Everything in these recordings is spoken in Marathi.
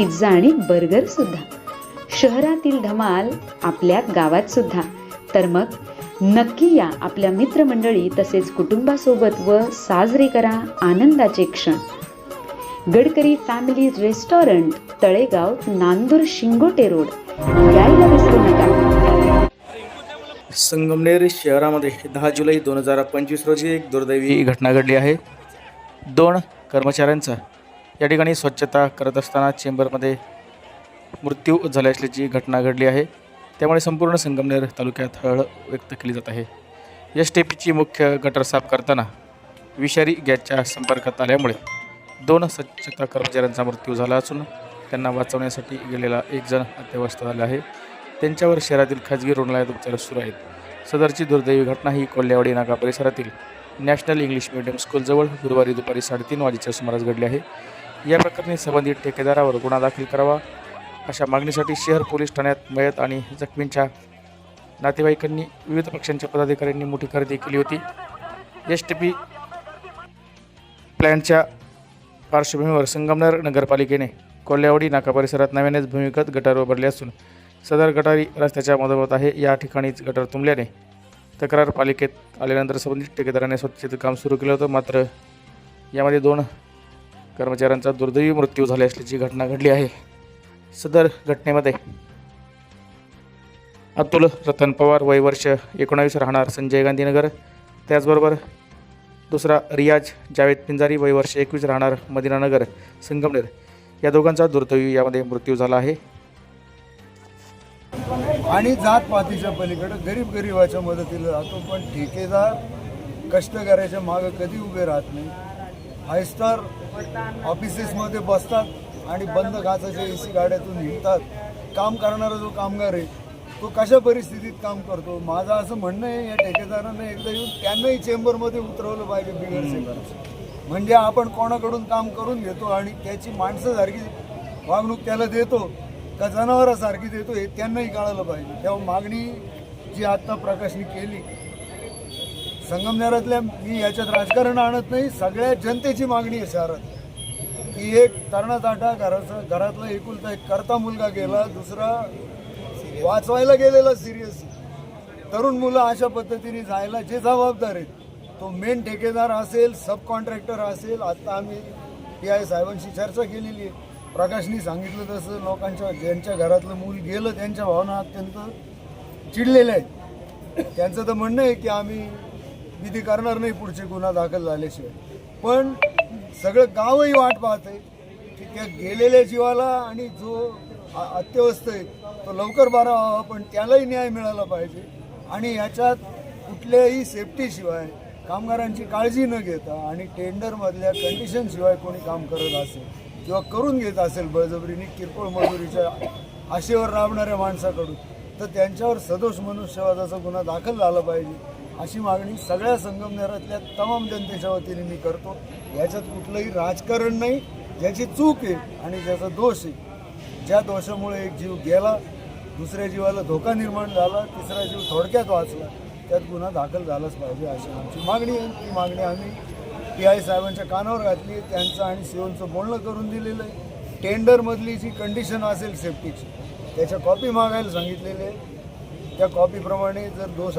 पिझ्झा आणि बर्गर सुद्धा. शहरातील धमाल आपल्या गावात सुद्धा. तर मग नक्की या आपल्या मित्रमंडळी तसेच कुटुंबासोबत व साजरे करा आनंदाचे क्षण. Gadkari family restaurant Talegaon Nandur Shingote road. यायला विसरू नका. संगमनेर शहरामध्ये दहा जुलै दोन हजार पंचवीस रोजी एक दुर्दैवी घटना घडली आहे. दोन कर्मचाऱ्यांचा या ठिकाणी स्वच्छता करत असताना चेंबरमध्ये मृत्यू झाले असल्याची घटना घडली आहे. त्यामुळे संपूर्ण संगमनेर तालुक्यात हळ व्यक्त केली जात आहे. एस टी पीची मुख्य गटर साफ करताना विषारी गॅसच्या संपर्कात आल्यामुळे दोन स्वच्छता कर्मचाऱ्यांचा मृत्यू झाला असून त्यांना वाचवण्यासाठी गेलेला एक जण अत्यवस्थ झाला आहे. त्यांच्यावर शहरातील खाजगी रुग्णालयात उपचार सुरू आहेत. सदरची दुर्दैवी घटना ही कोल्हेवाडी नाका परिसरातील नॅशनल इंग्लिश मिडियम स्कूलजवळ गुरुवारी दुपारी साडेतीन वाजेच्या सुमारास घडली आहे. या प्रकरणी संबंधित ठेकेदारावर गुन्हा दाखल करावा. अशा मागणीसाठी शहर पोलीस ठाण्यात मयत आणि जखमींच्या नातेवाईकांनी विविध पक्षांच्या पदाधिकाऱ्यांनी मोठी खरेदी केली होती. एस टी पी प्लॅनच्या पार्श्वभूमीवर संगमनेर नगरपालिकेने कोल्हेवाडी नाका परिसरात नव्यानेच भूमिगत गटार उभारले असून सदर गटारी रस्त्याच्या मधोमध आहे. या ठिकाणीच गटार तुंबल्याने तक्रार पालिकेत आल्यानंतर संबंधित ठेकेदाराने स्वच्छतेचं काम सुरू केलं होतं. मात्र यामध्ये दोन कर्मचाऱ्यांचा दुर्दैवी मृत्यू झाला असल्याची घटना घडली आहे. सदर घटनेमध्ये अतुल रतन पवार वय वर्ष एकोणावीस राहणार संजय गांधीनगर. त्याचबरोबर दुसरा रियाज जावेद पिंजारी वय वर्ष एकवीस राहणार मदिनानगर संगमनेर. या दोघांचा दुर्दैवी यामध्ये मृत्यू झाला आहे. आणि जात पातीच्या पलीकडे गरीब गरिबाच्या मदतीला जातो पण ठेकेदार कष्टकऱ्याच्या मागं कधी उभे राहत नाही. फाय स्टार ऑफिसेसमध्ये बसतात आणि बंद काचाच्या ए सी गाड्यातून निघतात. काम करणारा जो कामगार आहे तो कशा परिस्थितीत काम करतो? माझं असं म्हणणं आहे या ठेकेदारांना एकदा येऊन त्यांनाही चेंबरमध्ये उतरवलं पाहिजे बिगर सेकंड म्हणजे आपण कोणाकडून काम करून घेतो आणि त्याची माणसासारखी वागणूक त्याला देतो का जनावरासारखी देतो हे त्यांनाही कळालं पाहिजे. तेव्हा मागणी जी आत्ता प्रकाशनी केली संगमनेरातल्या मी याच्यात राजकारण आणत नाही सगळ्या जनतेची मागणी आहे शहरात. की एक तरणा घराचा घरातला एकुलता एक करता मुलगा गेला दुसरा वाचवायला गेलेला सिरियस तरुण मुलं अशा पद्धतीने जायला जे जबाबदार आहेत तो मेन ठेकेदार असेल सब कॉन्ट्रॅक्टर असेल आता आम्ही पी आय साहेबांशी चर्चा केलेली आहे. प्रकाशनी सांगितलं तसं लोकांच्या ज्यांच्या घरातलं मूल गेलं त्यांच्या भावना अत्यंत चिडलेल्या आहेत. त्यांचं तर म्हणणं आहे की आम्ही विधी करणार नाही पुढचे गुन्हा दाखल झाल्याशिवाय. पण सगळं गावही वाट पाहत आहे की त्या गेलेल्या जीवाला आणि जो अत्यवस्थ आहे तो लवकर बारा व्हावा पण त्यालाही न्याय मिळाला पाहिजे. आणि याच्यात कुठल्याही सेफ्टीशिवाय कामगारांची काळजी न घेता आणि टेंडरमधल्या कंडिशनशिवाय कोणी काम करत असेल किंवा करून घेत असेल बळजबरीने किरकोळ मजुरीच्या आशेवर राबणाऱ्या माणसाकडून तर त्यांच्यावर सदोष मनुष्यवादाचा गुन्हा दाखल झाला पाहिजे. अशी मागणी सगळ्या संगमनेरातल्या तमाम जनतेच्या वतीने मी करतो. याच्यात कुठलंही राजकारण नाही ज्याची चूक आहे आणि ज्याचा दोष आहे. ज्या दोषामुळे एक जीव गेला दुसऱ्या जीवाला धोका निर्माण झाला तिसरा जीव थोडक्यात वाचला त्यात गुन्हा दाखल झालाच पाहिजे अशी आमची मागणी आहे. ती मागणी आम्ही टी आय साहेबांच्या कानावर घातली आहे. त्यांचं आणि सीओचं बोलणं करून दिलेलं आहे. टेंडरमधली जी कंडिशन असेल सेफ्टीची त्याच्या कॉपी मागायला सांगितलेली आहे. त्या कॉपीप्रमाणे जर दोष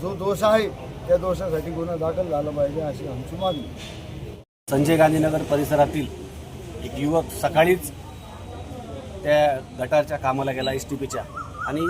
जो दोष आहे त्या दोषासाठी गुन्हा दाखल झाला पाहिजे अशी आमची मागणी संजय गांधीनगर परिसरातील एक युवक सकाळीच त्या गटारच्या कामाला गेला एस टी पीच्या आणि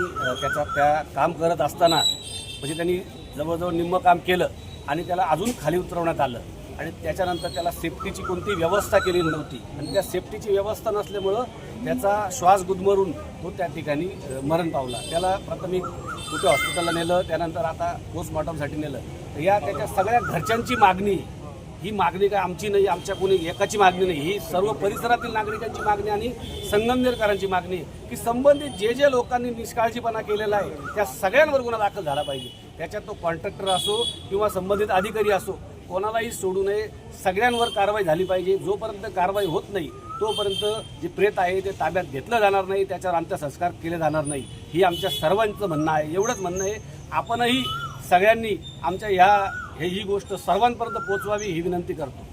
त्याचा त्या काम करत असताना म्हणजे त्यांनी जवळजवळ निम्म काम केलं आणि त्याला अजून खाली उतरवण्यात आलं. आणि त्याच्यानंतर त्याला सेफ्टीची कोणती व्यवस्था केली नव्हती. आणि त्या सेफ्टीची व्यवस्था नसल्यामुळं त्याचा श्वास गुदमरून तो त्या ठिकाणी मरण पावला. त्याला प्राथमिक कुठे हॉस्पिटलला नेलं त्यानंतर आता पोस्टमॉर्टमसाठी नेलं. तर या त्याच्या सगळ्या घरच्यांची मागणी ही मागणी काय आमची नाही आमच्या कोणी एकाची मागणी नाही. ही सर्व परिसरातील नागरिकांची मागणी आणि संगमनेरकरांची मागणी की संबंधित जे जे लोकांनी निष्काळजीपणा केलेला आहे त्या सगळ्यांवर गुन्हा दाखल झाला पाहिजे. त्याच्यात तो कॉन्ट्रॅक्टर असो किंवा संबंधित अधिकारी असो कोणालाही सोडू नये. सगळ्यांवर कारवाई झाली पाहिजे. जोपर्यंत कारवाई होत नाही तोपर्यंत जे प्रेत आहे ते ताब्यात घेतलं जाणार नाही. त्याच्यावर अंत्यसंस्कार केले जाणार नाही. ही आमच्या सर्वांचं म्हणणं आहे. एवढंच म्हणणं आहे. आपणही सगळ्यांनी आमच्या ह्या हे ही गोष्ट सर्वांपर्यंत पोहोचवावी ही विनंती करतो.